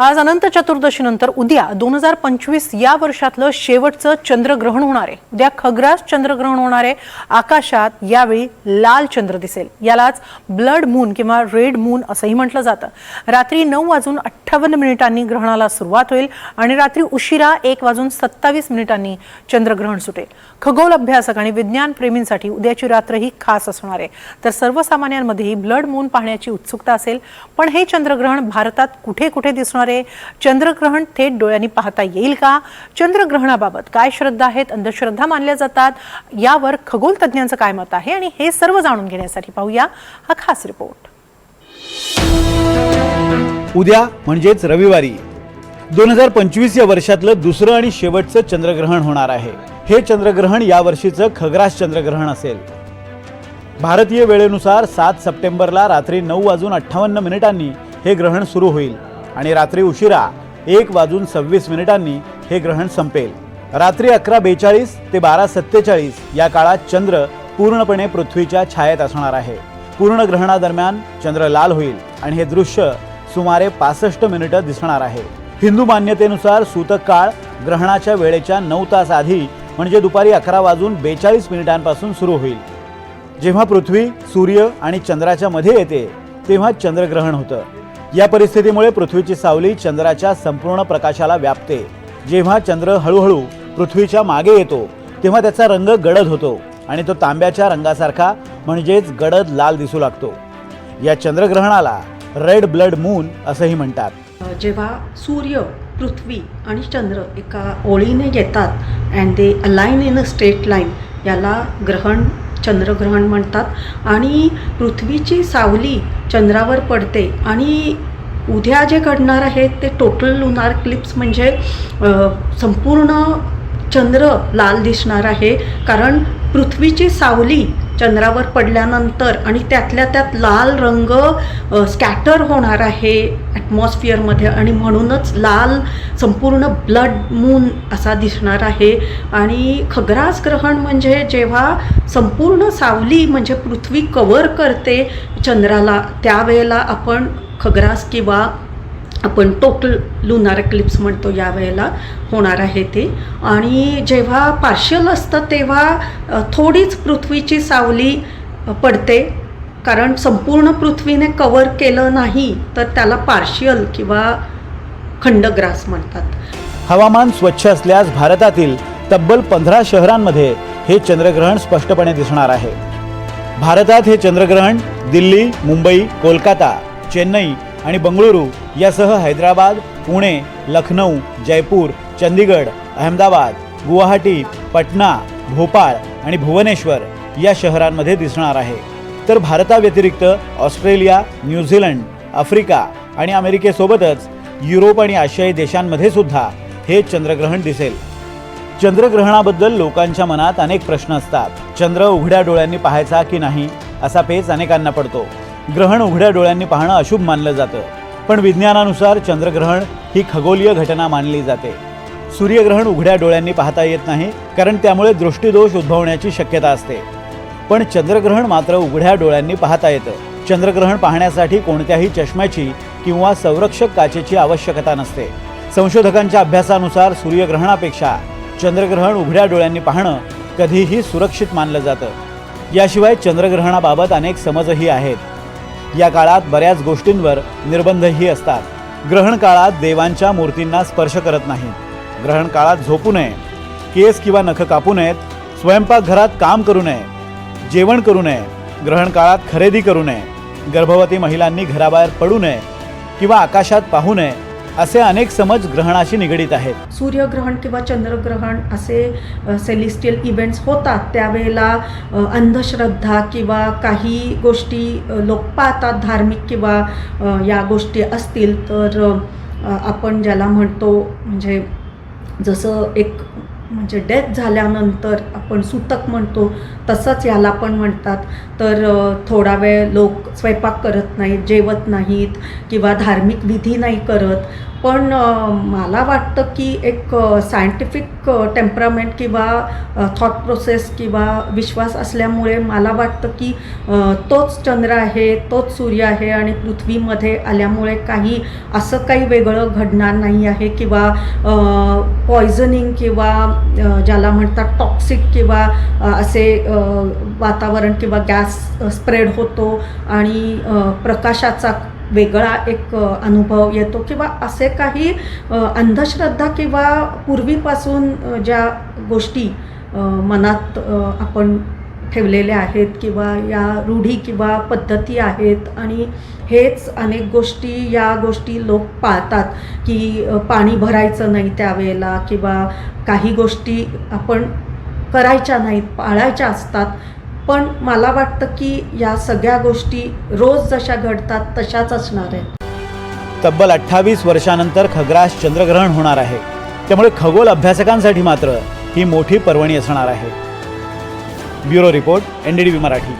आज अनंत चतुर्दशीनंतर उद्या दोन हजार पंचवीस या वर्षातलं शेवटचं चंद्रग्रहण होणार आहे. उद्या खग्रास चंद्रग्रहण होणार आहे. आकाशात यावेळी लाल चंद्र दिसेल. यालाच ब्लड मून किंवा रेड मून असंही म्हटलं जातं. रात्री नऊ वाजून अठ्ठावन्न मिनिटांनी ग्रहणाला सुरुवात होईल आणि रात्री उशिरा एक वाजून सत्तावीस मिनिटांनी चंद्रग्रहण सुटेल. खगोल अभ्यासक आणि विज्ञान प्रेमींसाठी उद्याची रात्र ही खास असणार आहे. तर सर्वसामान्यांमध्येही ब्लड मून पाहण्याची उत्सुकता असेल. पण हे चंद्रग्रहण भारतात कुठे कुठे दिसणार आहे चंद्रग्रहण थेट डोळ्यांनी पाहता येईल का? चंद्रग्रहणाबाबत काय श्रद्धा आहेत? अंधश्रद्धा मानल्या जातात. यावर खगोल तज्ज्ञांचं काय मत आहे? आणि हे सर्व जाणून घेण्यासाठी पाहूया हा खास रिपोर्ट. उद्या म्हणजेच रविवारी दोन हजार पंचवीस या वर्षातलं दुसरं आणि शेवटचं चंद्रग्रहण होणार आहे. हे चंद्रग्रहण या वर्षीचं खग्रास चंद्रग्रहण असेल. भारतीय वेळेनुसार सात सप्टेंबरला रात्री नऊ वाजून अठ्ठावन्न मिनिटांनी हे ग्रहण सुरू होईल. आणि रात्री उशिरा एक वाजून सव्वीस मिनिटांनी हे ग्रहण संपेल. रात्री अकरा बेचाळीस ते बारा सत्तेचाळीस या काळात चंद्र पूर्णपणे पृथ्वीच्या छायेत असणार आहे. पूर्ण ग्रहणादरम्यान चंद्र लाल होईल आणि हे दृश्य सुमारे पासष्ट मिनिटं दिसणार आहे. हिंदू मान्यतेनुसार सूतक काळ ग्रहणाच्या वेळेच्या नऊ तास आधी म्हणजे दुपारी अकरा वाजून बेचाळीस मिनिटांपासून सुरू होईल. जेव्हा पृथ्वी सूर्य आणि चंद्राच्या मध्ये येते तेव्हा चंद्रग्रहण होतं. या परिस्थितीमुळे पृथ्वीची सावली चंद्राच्या संपूर्ण प्रकाशाला व्यापते. जेव्हा चंद्र हळूहळू पृथ्वीच्या मागे येतो तेव्हा त्याचा रंग गडद होतो आणि तो तांब्याच्या रंगासारखा म्हणजेच गडद लाल दिसू लागतो. या चंद्रग्रहणाला रेड ब्लड मून असंही म्हणतात. जेव्हा सूर्य पृथ्वी आणि चंद्र एका ओळीने येतात and they align in a straight line याला ग्रहण चंद्रग्रहण म्हणतात. आणि पृथ्वीची सावली चंद्रावर पडते. आणि उद्या जे घडणार आहे ते टोटल लुनार क्लिप्स म्हणजे संपूर्ण चंद्र लाल दिसणार आहे. कारण पृथ्वीची सावली चंद्रावर पडल्यानंतर आणि त्यातल्या त्यात लाल रंग स्कॅटर होणार आहे ॲटमॉस्फिअरमध्ये आणि म्हणूनच लाल संपूर्ण ब्लड मून असा दिसणार आहे. आणि खग्रास ग्रहण म्हणजे जेव्हा संपूर्ण सावली म्हणजे पृथ्वी कवर करते चंद्राला त्यावेळेला आपण खग्रास किंवा आपण टोटल लुनार क्लिप्स म्हणतो यावेळेला होणार आहे ते. आणि जेव्हा पार्शियल असतं तेव्हा थोडीच पृथ्वीची सावली पडते. कारण संपूर्ण पृथ्वीने कवर केलं नाही तर त्याला पार्शियल किंवा खंडग्रास म्हणतात. हवामान स्वच्छ असल्यास भारतातील तब्बल पंधरा शहरांमध्ये हे चंद्रग्रहण स्पष्टपणे दिसणार आहे. भारतात हे चंद्रग्रहण दिल्ली मुंबई कोलकाता चेन्नई आणि बंगळुरू यासह हैदराबाद पुणे लखनौ जयपूर चंदीगड अहमदाबाद गुवाहाटी पटना भोपाळ आणि भुवनेश्वर या शहरांमध्ये दिसणार आहे. तर भारताव्यतिरिक्त ऑस्ट्रेलिया न्यूझीलंड आफ्रिका आणि अमेरिकेसोबतच युरोप आणि आशियाई देशांमध्ये सुद्धा हे चंद्रग्रहण दिसेल. चंद्रग्रहणाबद्दल लोकांच्या मनात अनेक प्रश्न असतात. चंद्र उघड्या डोळ्यांनी पाहायचा की नाही असा पेच अनेकांना पडतो. ग्रहण उघड्या डोळ्यांनी पाहणं अशुभ मानलं जातं. पण विज्ञानानुसार चंद्रग्रहण ही खगोलीय घटना मानली जाते. सूर्यग्रहण उघड्या डोळ्यांनी पाहता येत नाही कारण त्यामुळे दृष्टीदोष उद्भवण्याची शक्यता असते. पण चंद्रग्रहण मात्र उघड्या डोळ्यांनी पाहता येतं. चंद्रग्रहण पाहण्यासाठी कोणत्याही चष्म्याची किंवा संरक्षक काचेची आवश्यकता नसते. संशोधकांच्या अभ्यासानुसार सूर्यग्रहणापेक्षा चंद्रग्रहण उघड्या डोळ्यांनी पाहणं कधीही सुरक्षित मानलं जातं. याशिवाय चंद्रग्रहणाबाबत अनेक समजही आहेत. या काळात बऱ्याच गोष्टींवर निर्बंधही असतात. ग्रहण काळात देवांच्या मूर्तींना स्पर्श करत नाही. ग्रहण काळात झोपू नये. केस किंवा नख कापू नयेत. स्वयंपाकघरात काम करू नये. जेवण करू नये. ग्रहण काळात खरेदी करू नये. गर्भवती महिलांनी घराबाहेर पडू नये किंवा आकाशात पाहू नये. असे अनेक समज ग्रहणाशी निगडीत आहेत. सूर्यग्रहण किंवा चंद्रग्रहण असे सेलिस्टियल इव्हेंट्स होतात. त्यावेळेला अंधश्रद्धा किंवा काही गोष्टी लोक पाहतात धार्मिक किंवा या गोष्टी असतील तर आपण ज्याला म्हणतो म्हणजे जसं एक म्हणजे डेथ झाल्यानंतर आपण सुतक म्हणतो तसंच याला पण म्हणतात. तर थोडा वेळ लोक स्वयंपाक करत नाहीत जेवत नाहीत किंवा धार्मिक विधी नाही करत. पण मला वाटतं की एक सायंटिफिक टेम्परामेंट किंवा थॉट प्रोसेस किंवा विश्वास असल्यामुळे मला वाटतं की तोच चंद्र आहे तोच सूर्य आहे आणि पृथ्वीमध्ये आल्यामुळे काही असं काही वेगळं घडणार नाही आहे किंवा पॉयझनिंग किंवा ज्याला म्हणतात टॉक्सिक किंवा असे वातावरण किंवा गॅस स्प्रेड होतो आणि प्रकाशाचा वेगळा एक अनुभव येतो किंवा असे काही अंधश्रद्धा किंवा पूर्वीपासून ज्या गोष्टी मनात आपण ठेवलेल्या आहेत किंवा या रूढी किंवा पद्धती आहेत आणि हेच अनेक गोष्टी या गोष्टी लोक पाळतात की पाणी भरायचं नाही त्यावेळेला किंवा काही गोष्टी आपण करायच्या नाहीत पाळायच्या असतात. पण मला वाटतं की या सगळ्या गोष्टी रोज जशा घडतात तशाच असणार आहेत. तब्बल अठ्ठावीस वर्षानंतर खग्रास चंद्रग्रहण होणार आहे. त्यामुळे खगोल अभ्यासकांसाठी मात्र ही मोठी पर्वणी असणार आहे. Bureau report N D Marathi.